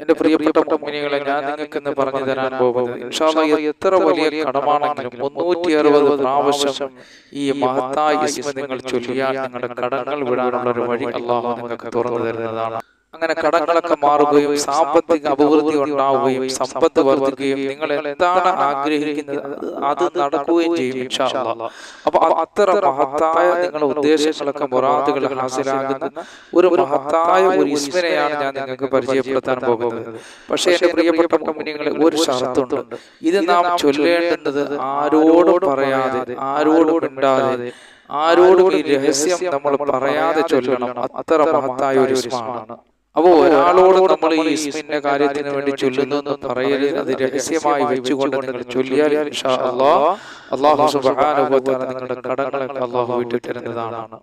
എന്റെ പ്രിയപ്പെട്ട മുന്നികളെ ഞാൻ നിങ്ങൾക്ക് ഇന്ന് പറഞ്ഞു തരാൻ പോകുന്നത്. ഇൻഷാല്ല എത്ര വലിയ കടമാണെങ്കിലും മുന്നൂറ്റി അറുപത് പ്രാവശ്യം ഈ മഹത്തായ നിങ്ങൾ ചൊല്ലിയാൽ നിങ്ങളുടെ കടങ്ങൾ വിടാനുള്ള ഒരു വഴി അള്ളാഹു നിങ്ങൾക്ക് തുറന്നു തരുന്നതാണ്. അങ്ങനെ കടങ്ങളൊക്കെ മാറുകയും സാമ്പത്തിക അഭിവൃദ്ധി ഉണ്ടാവുകയും സമ്പത്ത് വർദ്ധിക്കുകയും നിങ്ങൾ എന്താണ് ആഗ്രഹിക്കുന്നത്? അത് നടക്കുകയും ചെയ്യും. അപ്പൊ അത്ര മഹത്തായ നിങ്ങളുടെ ഉദ്ദേശങ്ങളൊക്കെ മുറാദുകൾ ഹാസിലാകുന്ന ഒരു മഹത്തായ ഒരു ഇസ്മിനെയാണ് ഞാൻ നിങ്ങൾക്ക് പരിചയപ്പെടുത്താൻ പോകുന്നത്. പക്ഷേ എന്റെ പ്രിയപ്പെട്ട കമ്പനികളെ ഒരു ഷർത്തുണ്ട്. ഇത് നാം ചൊല്ലേണ്ടത് ആരോടും പറയാതെ ആരോടും മിണ്ടാതെ ആരോടും ഈ രഹസ്യം നമ്മൾ പറയാതെ ചൊല്ലണം. അത്ര മഹത്തായ ഒരു ഇസ്മാണ് അപ്പോ ഒരാളോട് നമ്മൾ ഈ ഇസ്മിന്റെ കാര്യത്തിന് വേണ്ടി ചൊല്ലുന്നു എന്ന് പറയരുത് അത് രഹസ്യമായി വെച്ചുകൊണ്ട് നിങ്ങൾ ചൊല്ലിയാൽ അള്ളാഹു നിങ്ങളുടെ കടങ്ങളൊക്കെ അള്ളാഹു തരുന്നതാണ്.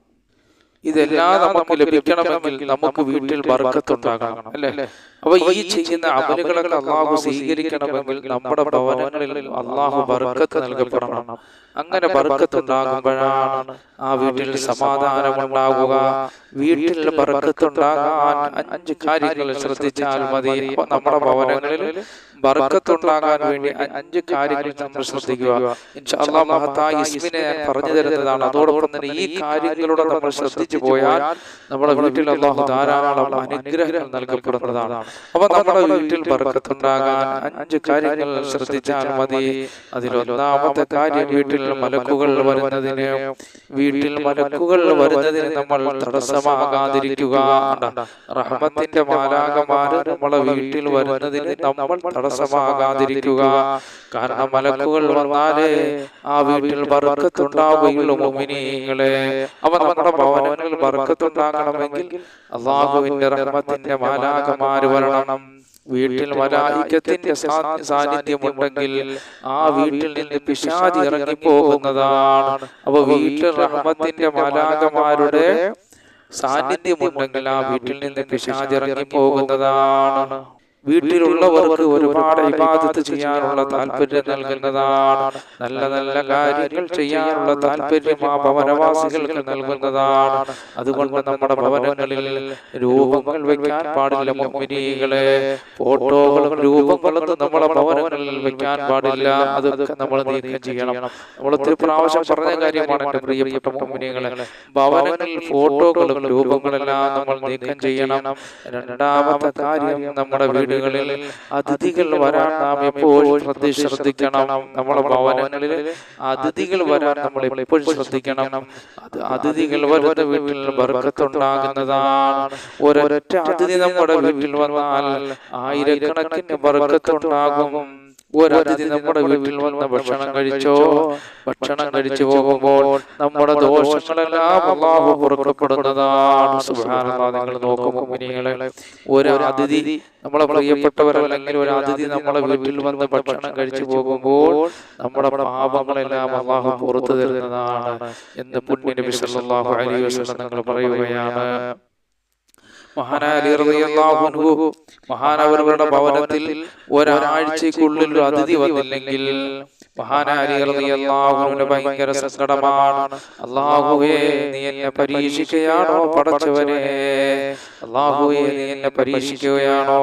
ഇതെല്ലാം നമുക്ക് ലഭിക്കണമെങ്കിൽ നമുക്ക് വീട്ടിൽ ബർക്കത്തുണ്ടാകണം അല്ലേ? അപ്പൊ ഈ ചെയ്യുന്ന അമലുകളൊക്കെ അള്ളാഹു സ്വീകരിക്കണമെങ്കിൽ നമ്മുടെ ഭവനങ്ങളിൽ അള്ളാഹു ബർക്കത്ത് നൽകപ്പെടണം. അങ്ങനെ ബർക്കത്തുണ്ടാകുമ്പോഴാണ് ആ വീട്ടിൽ സമാധാനമുണ്ടാകുക വീട്ടിൽ ബർക്കത്തുണ്ടാകാൻ അഞ്ച് കാര്യങ്ങൾ ശ്രദ്ധിച്ചാൽ മതി. നമ്മുടെ ഭവനങ്ങളിൽ ബർക്കത്തുണ്ടാകാൻ വേണ്ടി അഞ്ച് കാര്യങ്ങൾ നമ്മൾ ശ്രദ്ധിക്കുക. മഹത്തായ ഇസ്മിനെ ഞാൻ പറഞ്ഞു തരുന്നതാണ്. അതോടൊപ്പം തന്നെ ഈ കാര്യങ്ങളോട് നമ്മൾ ശ്രദ്ധിച്ചു പോയാൽ നമ്മുടെ വീട്ടിൽ അള്ളാഹു ധാരാളം അനുഗ്രഹങ്ങൾ നൽകപ്പെടുന്നതാണ്. അപ്പൊ നമ്മുടെ വീട്ടിൽ ബർക്കത്തുണ്ടാകാൻ അഞ്ച് കാര്യങ്ങൾ ശ്രദ്ധിച്ചാൽ മതി. അതിലൊന്നാമത്തെ കാര്യം വീട്ടിൽ മലക്കുകൾ വരുന്നതിന് വീട്ടിൽ മലക്കുകൾ വരുന്നതിന് നമ്മൾ തടസ്സമാകാതിരിക്കുക. റഹ്മത്തിന്റെ മാലാകമാര് നമ്മളെ വീട്ടിൽ വരുന്നതിന് നമ്മൾ തടസ്സമാകാതിരിക്കുക. കാരണം മലക്കുകൾ വന്നാലേ ആ വീട്ടിൽ ബർക്കത്തുണ്ടാവുകയുള്ളൂ മുഅ്മിനീങ്ങളെ അവ നമ്മുടെ ഭവനങ്ങളിൽ ബർക്കത്തുണ്ടാകണമെങ്കിൽ അള്ളാഹുവിന്റെ റഹ്മത്തിന്റെ മാലാകമാര് വരണം. വീട്ടിൽ മലായിക്കത്തിന്റെ സാന്നിധ്യമുണ്ടെങ്കിൽ ആ വീട്ടിൽ നിന്ന് പിശാചി ഇറങ്ങിപ്പോകുന്നതാണ്. അപ്പൊ വീട്ടിൽ റഹ്മത്തിന്റെ മലാകമാരുടെ സാന്നിധ്യമുണ്ടെങ്കിൽ ആ വീട്ടിൽ നിന്ന് പിശാചി ഇറങ്ങിപ്പോകുന്നതാണ്. വീട്ടിലുള്ളവർക്ക് ഒരുപാട് ഇബാദത്ത് ചെയ്യാനുള്ള താല്പര്യം നൽകുന്നതാണ്. നല്ല നല്ല കാര്യങ്ങൾ ചെയ്യാനുള്ള താല്പര്യം ആ ഭവനവാസികൾക്ക് നൽകുന്നതാണ്. അതുകൊണ്ട് നമ്മുടെ ഭവനങ്ങളിൽ രൂപങ്ങൾ വെക്കാൻ പാടില്ല മൊമ്മിനികളെ ഫോട്ടോകളും രൂപങ്ങളൊന്നും നമ്മുടെ ഭവനങ്ങളിൽ വെക്കാൻ പാടില്ല. അതൊക്കെ നമ്മൾ നീക്കം ചെയ്യണം. നമ്മൾ ഒത്തിരി പ്രാവശ്യം പറഞ്ഞ കാര്യമാണ് എന്റെ പ്രിയപ്പെട്ട മൊമ്മിനികളെ ഭവനങ്ങളിൽ ഫോട്ടോകളും രൂപങ്ങളെല്ലാം നമ്മൾ നീക്കം ചെയ്യണം. രണ്ടാമത്തെ കാര്യം നമ്മുടെ വീടുകളിൽ അതിഥികൾ വരാൻ നാം എപ്പോഴും ശ്രദ്ധിക്കണം. നമ്മുടെ ഭവനങ്ങളിൽ അതിഥികൾ വരാൻ നമ്മൾ എപ്പോഴും ശ്രദ്ധിക്കണം. അതിഥികൾ വരുന്ന വീട്ടിൽ ബർക്കത്തുണ്ടാകുന്നതാണ്. ഒരൊറ്റ അതിഥി നമ്മുടെ വീട്ടിൽ വന്നാൽ ആയിരക്കണക്കിന് ബർക്കത്തുണ്ടാകും. ഒരതിഥി നമ്മുടെ വീട്ടിൽ വന്ന് ഭക്ഷണം കഴിച്ചോ? ഭക്ഷണം കഴിച്ചു പോകുമ്പോൾ നമ്മുടെ ദോഷങ്ങളെല്ലാം അള്ളാഹു പുറക്കപ്പെടുന്നതാണ് നിങ്ങൾ നോക്കുമ്പോൾ മുനികളെ ഒരു അതിഥി നമ്മളെ പ്രിയപ്പെട്ടവരല്ലെങ്കിൽ ഒരു അതിഥി നമ്മളെ വീട്ടിൽ വന്ന് ഭക്ഷണം കഴിച്ചു പോകുമ്പോൾ നമ്മുടെ പാപങ്ങളെല്ലാം അള്ളാഹു പുറത്തു തരുന്നതാണ് എന്ന് പുണ്യ നബി സല്ലല്ലാഹു അലൈഹി വസല്ലം പറയുകയാണ്. അൻഹു മഹാനവരുടെ ഭവനത്തിൽ ഒരാഴ്ചക്കുള്ളിൽ ഒരു അതിഥി വന്നില്ലെങ്കിൽ റളിയല്ലാഹുവിന് ഭയങ്കര സങ്കടമാണ്. അള്ളാഹുവേ നീ എന്നെ പരീക്ഷിക്കുകയാണോ പടച്ചവനെ? അള്ളാഹുവേ നീ എന്നെ പരീക്ഷിക്കുകയാണോ?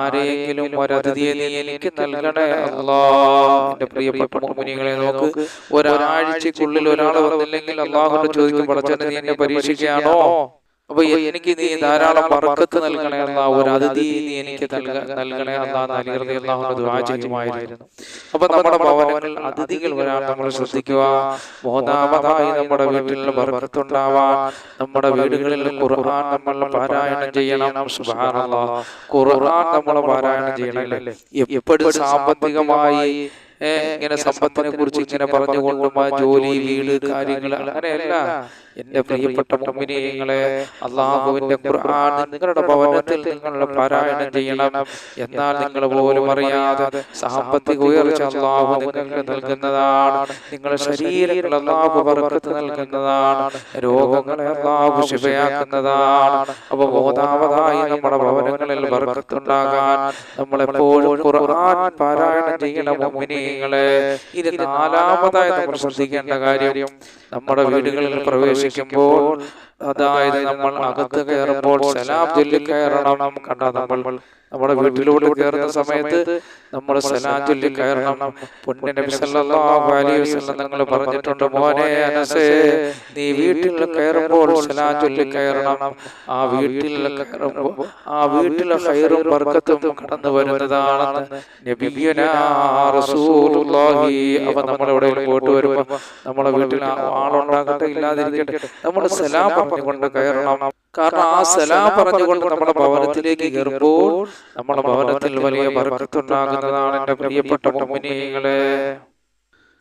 ആരെങ്കിലും ഒരതിഥിയെ നീ എനിക്ക് നൽകണേ? അല്ലാ എന്റെ പ്രിയപ്പെട്ട മുഅ്മിനീങ്ങളെ നോക്ക്. ഒരാഴ്ചക്കുള്ളിൽ ഒരാൾ വന്നില്ലെങ്കിൽ അള്ളാഹുവിന്റെ ചോദിക്കും പടച്ചവനെ നീ എന്നെ പരീക്ഷിക്കുകയാണോ? അപ്പൊ എനിക്ക് നീ ധാരാളം ബർക്കത്ത് നൽകണേ അല്ല ഒരു അതിഥി നീ എനിക്ക് നൽക- നൽകണേ ചെയ്യുമായിരുന്നു അപ്പൊ നമ്മുടെ ഭവനങ്ങളിൽ അതിഥികൾ വരാൻ നമ്മൾ ശ്രദ്ധിക്കുക. മൂന്നാമതായി നമ്മുടെ വീട്ടിൽ ബർക്കത്തുണ്ടാവാൻ നമ്മുടെ വീടുകളിൽ ഖുർആൻ നമ്മൾ പാരായണം ചെയ്യണം. ഖുർആൻ നമ്മൾ പാരായണം ചെയ്യണല്ലേ എപ്പോഴും സാമ്പത്തികമായി ഇങ്ങനെ സമ്പത്തിനെ കുറിച്ച് ഇങ്ങനെ പറഞ്ഞുകൊണ്ടും ആ ജോലി വീട് കാര്യങ്ങൾ അങ്ങനെയല്ല. എന്റെ പ്രിയപ്പെട്ട മുമ്പിനിങ്ങളെ അള്ളാഹുവിന്റെ ഖുർആൻ നിങ്ങളുടെ ഭവനത്തിൽ നിങ്ങൾ പാരായണം ചെയ്യണം. എന്നാൽ നിങ്ങൾ പോലും അറിയാതെ സാമ്പത്തിക ഉയർച്ച അള്ളാഹു നിങ്ങൾക്ക് നൽകുന്നതാണ്. നിങ്ങളുടെ ശരീരങ്ങൾ അള്ളാഹു പറക്കത്ത് നൽകുന്നതാണ്. രോഗങ്ങളെ അള്ളാഹു ശിവയാക്കുന്നതാണ് അപ്പൊ മൂന്നാമതായി നമ്മുടെ ഭവനങ്ങളിൽ വർക്കത്തുണ്ടാകാൻ നമ്മളെപ്പോഴും ഖുർആൻ പാരായണം ചെയ്യണം മുഅ്മിനീങ്ങളെ ഇത് നാലാമതായി നമ്മൾ ശ്രദ്ധിക്കേണ്ട കാര്യം നമ്മുടെ വീടുകളിൽ പ്രവേശിക്കുമ്പോൾ അതായത് നമ്മൾ അകത്ത് കയറുമ്പോൾ സലാം ചൊല്ലി കയറണം കണ്ട നമ്മൾ നമ്മുടെ വീട്ടിലോട്ട് കയറുന്ന സമയത്ത് നമ്മൾ സലാം കയറണം. പൊന്നു നബി സല്ലല്ലാഹു അലൈഹി വസല്ലം നിങ്ങൾ പറഞ്ഞിട്ടുണ്ട്. മോനെ അനസേ നീ വീട്ടിൽ കയറുമ്പോൾ സലാം കയറണം. ആ വീട്ടിൽ കയറുമ്പോൾ ആ വീട്ടിലെ ഹൈറും ബർക്കത്തും കടന്നു വരുന്നതാണെന്ന് നബിയനാ റസൂലുള്ളാഹി അവ നമ്മളെവിടെ പോയിട്ട് വരുമ്പോൾ നമ്മുടെ വീട്ടിൽ ആളുണ്ടാകട്ടെ ഇല്ലാതിരിക്കട്ടെ. നമ്മൾ സലാം പറഞ്ഞുകൊണ്ട് കയറണം. കാരണം ആ സലാം പറഞ്ഞുകൊണ്ട് നമ്മുടെ ഭവനത്തിലേക്ക് കയറുമ്പോൾ നമ്മുടെ ഭവനത്തിൽ വലിയ ബർക്കത്തുണ്ടാകുന്നതാണ് എന്റെ പ്രിയപ്പെട്ട മുമ്മിനികളെ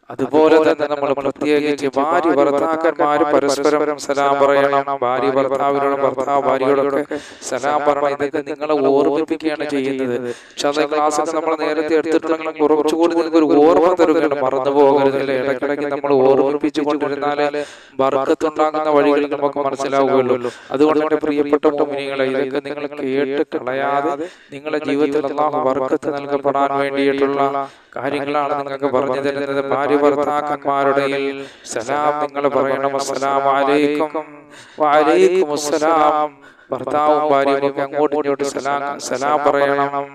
അതുപോലെ തന്നെ നമ്മൾ പ്രത്യേകിച്ച് ഭാര്യ ഭർത്താക്കന്മാര് പരസ്പരം സലാം പറയണം ഭാര്യ ഭർത്താവിനോടും ഭർത്താവ് ഭാര്യയോടൊക്കെ സലാം പറയണം. ഇതൊക്കെ നിങ്ങളെ ഓർമ്മിപ്പിക്കുകയാണ് ചെയ്യുന്നത്. പക്ഷെ അത് നമ്മൾ നേരത്തെ എടുത്തിട്ടുണ്ടെങ്കിൽ കുറച്ചുകൂടി നിങ്ങൾക്ക് ഒരു ഓർമ്മ തരുകയാണ് മറന്നു പോകരുതല്ലേ ഇടയ്ക്കിടയ്ക്ക് നമ്മൾ ഓർമ്മിപ്പിച്ചു കൊണ്ടിരുന്നാൽ ബർക്കത്തുണ്ടാകുന്ന വഴികൾ നമുക്ക് മനസ്സിലാവുകയുള്ളൂ. അതുകൊണ്ട് പ്രിയപ്പെട്ട മുമിനികളെ ഇതൊക്കെ നിങ്ങൾ കേട്ട് കളയാതെ നിങ്ങളുടെ ജീവിതത്തിൽ അള്ളാഹു ബർക്കത്ത് നൽകപ്പെടാൻ വേണ്ടിയിട്ടുള്ള കാര്യങ്ങളാണ് നിങ്ങൾക്ക് പറഞ്ഞു തരുന്നത്. ഭാര്യ ഭർത്താക്കന്മാരുടെ സലാം നിങ്ങൾ പറയണം. അസ്സലാം വലൈക്കും വലൈക്കും അസ്സലാം ഭർത്താവും ഭാര്യയും ഒക്കെ അങ്ങോട്ടും ഇങ്ങോട്ടും സലാം സലാം പറയണം.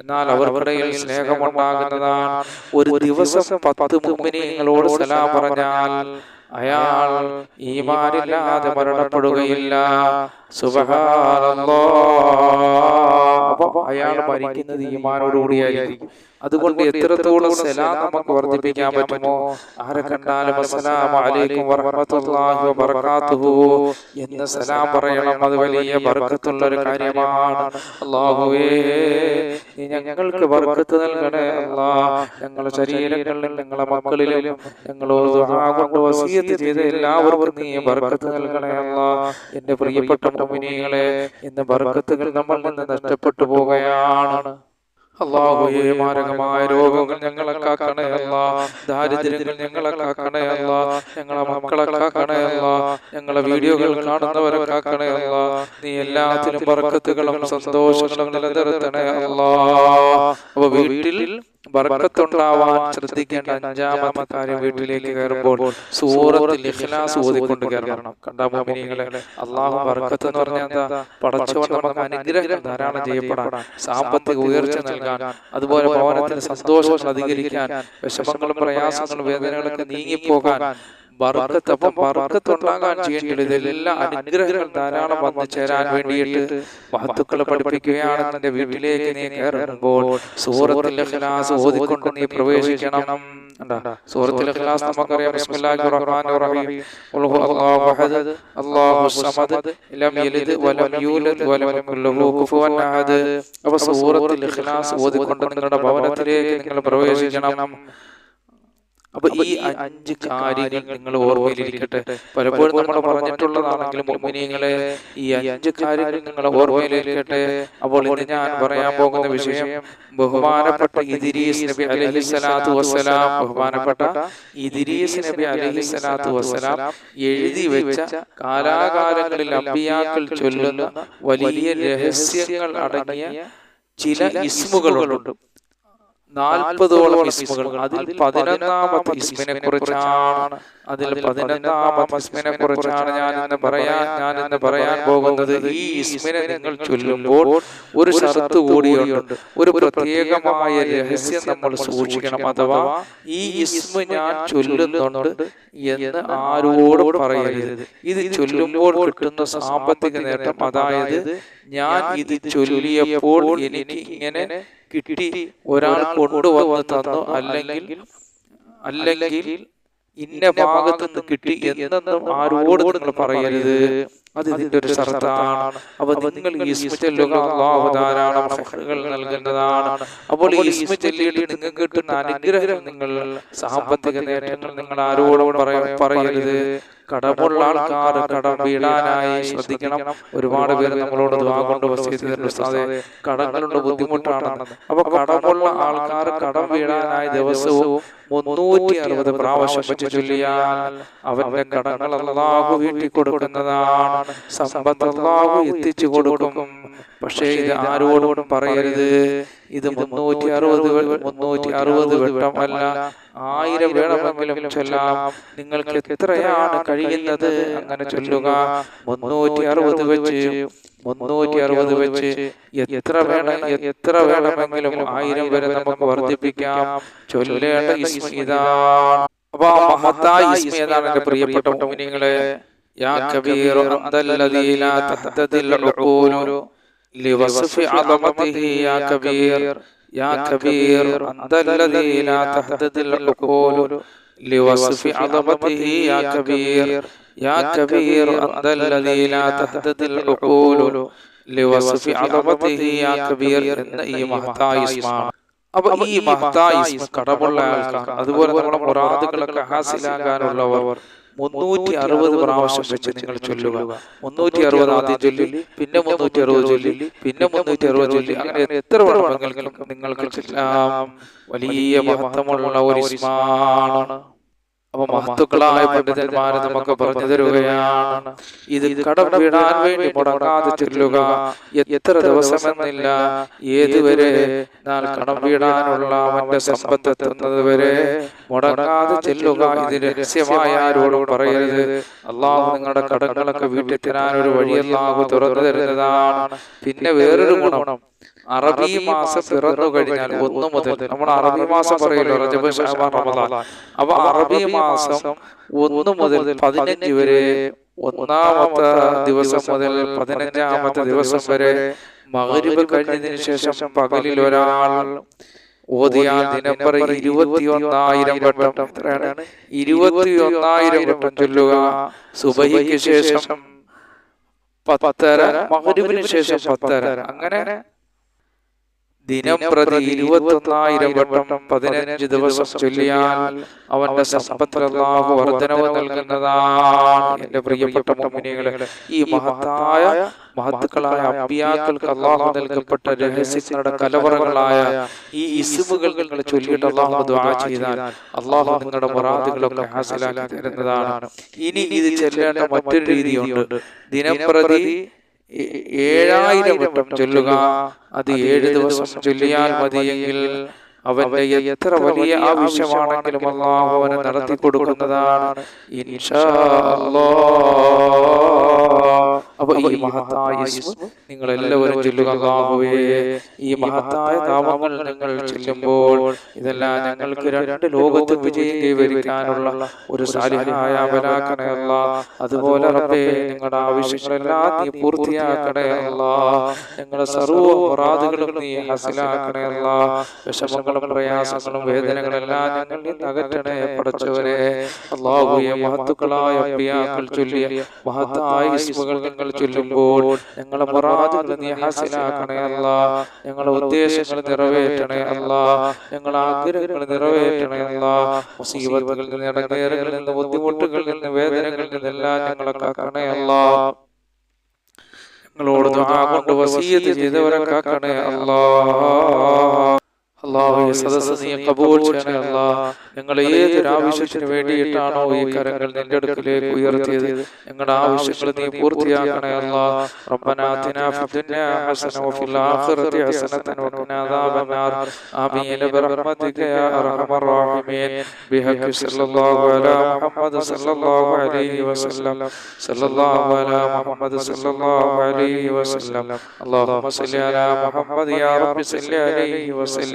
എന്നാൽ അവരുടെ സ്നേഹമുണ്ടാകുന്നതാണ്. ഒരു ദിവസം പത്ത് മുമ്പിനിങ്ങളോട് സലാം പറഞ്ഞാൽ അയാൾ ഈമാനില്ലാതെ മരണപ്പെടുകയില്ല. അയാൾ മരിക്കുന്നത് ഈമാനോടുകൂടിയായിരിക്കും. അതുകൊണ്ട് എത്രത്തോളം സലാം നമുക്ക് വർദ്ധിപ്പിക്കാൻ പറ്റുമോ? ആരെ കണ്ടാലും അസ്സലാമു അലൈക്കും വറഹ്മത്തുള്ളാഹി വബറകാതുഹു. എന്ന സലാം പറയണം. അത് വലിയ ബർക്കത്തുള്ള ഒരു കാര്യമാണ്. അല്ലാഹുവേ നീ ഞങ്ങൾക്ക് ബർക്കത്ത് നൽകണേ അല്ലാ ഞങ്ങളുടെ ശരീരങ്ങളിലും ഞങ്ങളുടെ മക്കളിലും ഞങ്ങളോട് ദുആ കൊണ്ട് വസിയത്ത് ചെയ്ത എല്ലാവർക്കും നീ ബർക്കത്ത് നൽകണേ അല്ലാ എന്റെ പ്രിയപ്പെട്ട മുഅ്മിനീങ്ങളെ ഇന്ന് ബർക്കത്തുകൾ നമ്മൾ നിന്ന് നഷ്ടപ്പെട്ടു പോവുകയാണ്. അള്ളാഹുയെ മാരകമായ രോഗങ്ങൾ ഞങ്ങളെ കാക്കണേ അല്ലാഹ് ദാരിദ്ര്യങ്ങൾ ഞങ്ങളെ കാക്കണേ അല്ലാഹ് ഞങ്ങളെ മക്കളെ കാക്കണേ അല്ലാഹ് ഞങ്ങളെ വീഡിയോകൾ കാണുന്നവരെ അല്ലാഹ് നീ എല്ലാത്തിലും ബർക്കത്തുകളും സന്തോഷങ്ങളും നിലനിർത്തണയല്ല അപ്പൊ വീട്ടിൽ ബർക്കത്തുണ്ടാവാൻ ശ്രദ്ധിക്കേണ്ട അഞ്ചാമത്തെ കാര്യം വീട്ടിലേക്ക് കയറുമ്പോൾ സൂറത്തിൽ ഇഖ്ലാസ് ഓതിക്കൊണ്ട് കയറണം കണ്ട മോമിനികളെ അള്ളാഹു ബർക്കത്ത് എന്ന് പറഞ്ഞാൽ എന്താ? പടച്ചവൻ നമുക്ക് അനുഗ്രഹം ധാരാളം ചെയ്യപ്പെടാൻ സാമ്പത്തിക ഉയർച്ച നൽകാൻ അതുപോലെ ഭവനത്തിന് സന്തോഷം അധികരിക്കാൻ വിഷമങ്ങളും പ്രയാസങ്ങളും വേദനകളൊക്കെ നീങ്ങിപ്പോകാൻ ബർക്കത്ത് അപ്പം ബർക്കത്ത് ഉണ്ടാകാൻ ചെയ്യേണ്ടത് എല്ലാ അനുഗ്രഹങ്ങൾ ധാരാളം വന്നു ചേരാൻ വേണ്ടിയിട്ട് മഹത്തുക്കൾ പഠിപ്പിക്കുകയാണ് നിന്റെ വീട്ടിലേക്ക് നീ കയറുമ്പോൾ സൂറത്തിൽ ഓതിക്കൊണ്ട് നീ പ്രവേശിക്കണം. സൂറത്തിൽ ഇഖ്ലാസ് നമുക്കറിയാം ബിസ്മില്ലാഹിർ റഹ്മാനിർ റഹീം. ഖുൽ ഹുവല്ലാഹു അഹദ് അല്ലാഹു സമദ് ലം യലിദ് വലം യൂലദ് വലം കുഫുവൻ അഹദ്. അപ്പോൾ സൂറത്തിൽ ഇഖ്ലാസ് ഓതിക്കൊണ്ട് നിങ്ങളുടെ ഭവനത്തിലേക്ക് നിങ്ങൾ പ്രവേശിക്കണം. അപ്പൊ ഈ അഞ്ച് കാര്യങ്ങൾ നിങ്ങൾ ഓർമ്മയിലിരിക്കട്ടെ. പലപ്പോഴും നമ്മൾ പറഞ്ഞിട്ടുള്ളതാണെങ്കിലും മോമിനിയങ്ങളെ ഈ അഞ്ച് കാര്യങ്ങൾ നിങ്ങൾ ഓർമ്മയിലിരിക്കട്ടെ. അപ്പോൾ ഇന്ന് ഞാൻ പറയാൻ പോകുന്ന വിഷയം ബഹുമാനപ്പെട്ട ഇദിരീസ് നബി അലഹി സ്വലാത്തു വസ്സലാം. ബഹുമാനപ്പെട്ട ഇദിരീസ് നബി അലഹി സ്വലാത്തു വസ്സലാം എഴുതി വെച്ച കാലാകാലങ്ങളിൽ അമ്പിയാക്കൾ ചൊല്ലുന്ന വലിയ രഹസ്യങ്ങൾ അടങ്ങിയ ചില ഇസ്മുകളുണ്ട്. നാൽപ്പതോളം ഇസ്മുകൾ അതിൽ പതിനൊന്നാമത്തെ ഇസ്മിനെ കുറിച്ചാണ് അതിൽ പതിനൊന്നാമത്തെ ഇസ്മിനെ കുറിച്ചാണ് ഞാൻ ഇന്ന് പറയാൻ ഞാൻ ഇന്ന് പറയാൻ പോകുന്നത് ഈ ഇസ്മിനെ നിങ്ങൾ ചൊല്ലുമ്പോൾ ഒരു ഷർത്ത് കൂടിയുണ്ട്. ഒരു പ്രത്യേകമായ രഹസ്യം നമ്മൾ സൂക്ഷിക്കണം അഥവാ ഈ ഇസ്മ ഞാൻ ചൊല്ലുന്നുണ്ട് എന്ന് ആരോട് പറയരുത്. ഇത് ചൊല്ലുമ്പോൾ കിട്ടുന്ന സാമ്പത്തിക നേട്ടം. അതായത് ഞാൻ ഇത് ചൊല്ലിയപ്പോൾ എനിക്ക് ഇങ്ങനെ കിട്ടി ഒരാൾ കൊണ്ടുവന്ന് തന്നു. അല്ലെങ്കിൽ അല്ലെങ്കിൽ ഇന്ന ഭാഗത്ത് നിന്ന് കിട്ടി എന്നൊന്നും ആരോട് നിങ്ങൾ പറയരുത്. അത് ഇതിന്റെ ഒരു ഷർത്താണ് അപ്പൊ നിങ്ങൾ ധാരാളം നൽകുന്നതാണ് അപ്പോൾ ഈ ഇസ്മ ചൊല്ലിയിട്ട് നിങ്ങൾക്ക് കിട്ടുന്ന അനുഗ്രഹം നിങ്ങൾ സാമ്പത്തിക നേട്ടങ്ങൾ നിങ്ങൾ ആരോടും പറയരുത്. കടമുള്ള ആൾക്കാർ കടം വീടാനായി ശ്രദ്ധിക്കണം. ഒരുപാട് പേര് നമ്മളോട് കൊണ്ട് ഉസ്താദെ. കടങ്ങളുടെ ബുദ്ധിമുട്ടാണ്. അപ്പൊ കടമുള്ള ആൾക്കാർ കടം വീടാനായി ദിവസവും മുന്നൂറ്റി അറുപത് പ്രാവശ്യം വെച്ച് ചൊല്ലിയാൽ അവന്റെ കടങ്ങൾ അള്ളാഹു വീട്ടിക്കൊടുക്കുന്നതാണ് സമ്പത്ത് അള്ളാഹു എത്തിച്ചു കൊടുക്കും. പക്ഷേ ഇത് ആരോടും പറയരുത്. ഇത് മുന്നൂറ്റി അറുപത് മുന്നൂറ്റി അറുപത് വട്ടം അല്ല ആയിരം വേണമെങ്കിലും ചൊല്ലാം. നിങ്ങൾക്ക് എത്രയാണ് കഴിയുന്നത്? അങ്ങനെ ചൊല്ലുക. മുന്നൂറ്റി അറുപത് വെച്ച് മുന്നൂറ്റി അറുപത് വെച്ച് എത്ര വേണ എത്ര വേണമെങ്കിലും ആയിരം വരെ നമുക്ക് വർദ്ധിപ്പിക്കാം. ചൊല്ലേണ്ട ഇതാണ്. അപ്പൊ ആ മഹത്തായ ഇസ്മ എന്റെ പ്രിയപ്പെട്ട മുമിനിങ്ങളെ യാ കബീർ الذي ലാ തഹ്തദിൽ ഉഖൂലു لوصف عظمته يا كبير يا كبير أنت الذي لا تهتدي العقول لوصف عظمته يا كبير يا كبير أنت الذي لا تهتدي العقول لوصف عظمته يا كبير എന്ന ഈ മഹത്തായ ഇസ്മാണ് അപ്പൊ ഈ മഹത്തായ ഇസ്മ കടമുള്ള ആൾക്കാർ അതുപോലെ നമ്മുടെ മുറാദുകളൊക്കെ ഹാസിലാകാനുള്ളവർ മുന്നൂറ്റി അറുപത് പ്രാവശ്യം വെച്ച് നിങ്ങൾ ചൊല്ലുക. മുന്നൂറ്റി അറുപത് ആദ്യം ചൊല്ലി പിന്നെ മുന്നൂറ്റി അറുപത് ചൊല്ലി പിന്നെ മുന്നൂറ്റി അറുപത് ചൊല്ലി. അങ്ങനെ എത്ര വേണമെങ്കിലും നിങ്ങൾക്ക് വലിയ മഹത്വമുള്ള ഒരു ഇസ്മാണ് അപ്പൊ മഹത്തുക്കളായ പണ്ഡിതന്മാരെ നമുക്ക് പറഞ്ഞു തരുകയാണ്. ഇത് കടം വിടാൻ വേണ്ടി മുടങ്ങാതെ ചെല്ലുക. എത്ര ദിവസമെന്നില്ല. ഏതുവരെ എന്നാൽ കടം വീടാനുള്ള അവന്റെ സമ്പത്ത് എത്തുന്നത് വരെ മുടങ്ങാതെ ചെല്ലുക. ഇത് രഹസ്യമായ ആരോടും പറയരുത്. അള്ളാഹു നിങ്ങളുടെ കടങ്ങളൊക്കെ വീട്ടിൽ തരാൻ ഒരു വഴി തുറന്നു തരുന്നതാണ്. പിന്നെ വേറൊരു ഗുണം. അറബി മാസം പിറന്നു കഴിഞ്ഞാൽ ഒന്നു മുതൽ നമ്മൾ അറബി മാസം പറയുമല്ലോ റജബ് ഷാബാൻ റമദാൻ. അപ്പൊ അറബി മാസം ഒന്ന് മുതൽ പതിനഞ്ച് വരെ ഒന്നാമത്തെ ദിവസം മുതൽ പതിനഞ്ചാമത്തെ ദിവസം വരെ മകരിബ് കഴിഞ്ഞതിന് ശേഷം പകലിൽ ഒരാൾ ഓതിയാൽ ദിനംബർ ഇരുപത്തി ഒന്നായിരം വട്ടം. എത്രയാണ്? ഇരുപത്തി ഒന്നായിരം വട്ടം ചൊല്ലുക. സുബഹിക്ക് ശേഷം പത്തര മകരുവിന് ശേഷം പത്തര. അങ്ങനെ ദിനം പ്രതി ഇരുപത്തൊന്നായിരം വട്ടം പതിനഞ്ച് ദിവസം ചൊല്ലിയാൽ അവന്റെ സമ്പത്തിലാഹു വർധനവ് നൽകുന്നതാണ്. എന്റെ പ്രിയപ്പെട്ട മുമ്മിനികളെ ഈ മഹത്തായ മഹത്തുക്കളായ അമ്പിയാക്കൾക്ക് അള്ളാഹു നൽകപ്പെട്ട രഹസ്യങ്ങളുടെ കലവറകളായ ഈ ഇസുമുകൾ നിങ്ങൾ ചൊല്ലിയിട്ട് അള്ളാഹു ദ്വാ ചെയ്താൽ അള്ളാഹു നിങ്ങളുടെ മൊറാദുകളൊക്കെ ഹാസിലാക്കി തരുന്നതാണ്. ഇനി ഇത് ചെല്ലേണ്ട മറ്റൊരു രീതിയുണ്ട്. ദിനംപ്രതി ഏഴായിരം വട്ടം ചൊല്ലുക. അത് ഏഴ് ദിവസം ചൊല്ലിയാൽ മതിയെങ്കിൽ അവന്റെ എത്ര വലിയ ആവശ്യമാണെങ്കിലും അള്ളാഹു അവനെ നടത്തി കൊടുക്കുന്നതാണ് അപ്പൊ ഈ മഹത്തായ നിങ്ങൾ എല്ലാവരും ചൊല്ലുക ഈ മഹത്തായ നാമങ്ങൾ നിങ്ങൾ ചൊല്ലുമ്പോൾ ഇതെല്ലാം ഞങ്ങൾക്ക് രണ്ട് ലോകത്ത് വിജയം കൈവരിക്കാനുള്ള ഒരു സാലിഹായ അവരാക്കണയല്ല അതുപോലെ റബ്ബേ നിങ്ങളുടെ ആവശ്യങ്ങളെല്ലാം നീ പൂർത്തിയാക്കണയല്ല ഞങ്ങളുടെ സർവ മുറാദുകളും നീ ഹസിലാക്കണേ അല്ല വിഷമങ്ങളും പ്രയാസങ്ങളും വേദനകളെല്ലാം ഞങ്ങൾ നിന്ന് അകറ്റണേ പടച്ചവരെ അള്ളാഹുയെ മഹത്തുക്കളായ അപ്പിയാക്കൾ ചൊല്ലിയ മഹത്തായ ഇസ്മുകൾ ഞങ്ങൾ ചൊല്ലുമ്പോൾ ഞങ്ങളെ മുറാദുകൾ നീ ഹാസിലാക്കണേ അല്ല. ഞങ്ങളെ ഉദ്ദേശങ്ങൾ നിറവേറ്റണേ അല്ല. ഞങ്ങളെ ആഗ്രഹങ്ങൾ നിറവേറ്റണേ അല്ല. മുസീബത്തുകളിൽ നിന്ന് ഇടങ്ങേറുകളിൽ നിന്ന് ബുദ്ധിമുട്ടുകളിൽ നിന്ന് വേദനകളിൽ നിന്നെല്ലാം ഞങ്ങളെ കാക്കണേ അല്ല. ഞങ്ങളോട് ദുആ കൊണ്ട് വസീയത്ത് ചെയ്തവരെ കാക്കണേ അല്ലാ. അള്ളാഹു സദസ് നീ കബൂൽ ചെയ്യണേ അല്ലാ ഞങ്ങൾ ഏതൊരു ആവശ്യത്തിന് വേണ്ടിയിട്ടാണോ ഈ കരങ്ങൾ നിന്റെ അടുക്കിലേക്ക് ഉയർത്തിയത് ഞങ്ങളുടെ ആവശ്യങ്ങൾ നീ പൂർത്തിയാക്കണേ അല്ലാ റബ്ബനാ ആതിനാ ഫിദ്ദുനിയാ ഹസന വഫിൽ ആഖിറതി ഹസനതൻ വഖിനാ അദാബന്നാർ ആമീൻ ബിറഹ്മതിക യാ അർഹമർ റഹീമീൻ ബിഹഖി സല്ലല്ലാഹു അലാ മുഹമ്മദ് സല്ലല്ലാഹു അലൈഹി വസല്ലം സല്ലല്ലാഹു അലാ മുഹമ്മദ് സല്ലല്ലാഹു അലൈഹി വസല്ലം اللهم صل على محمد يا رب صل عليه وسلم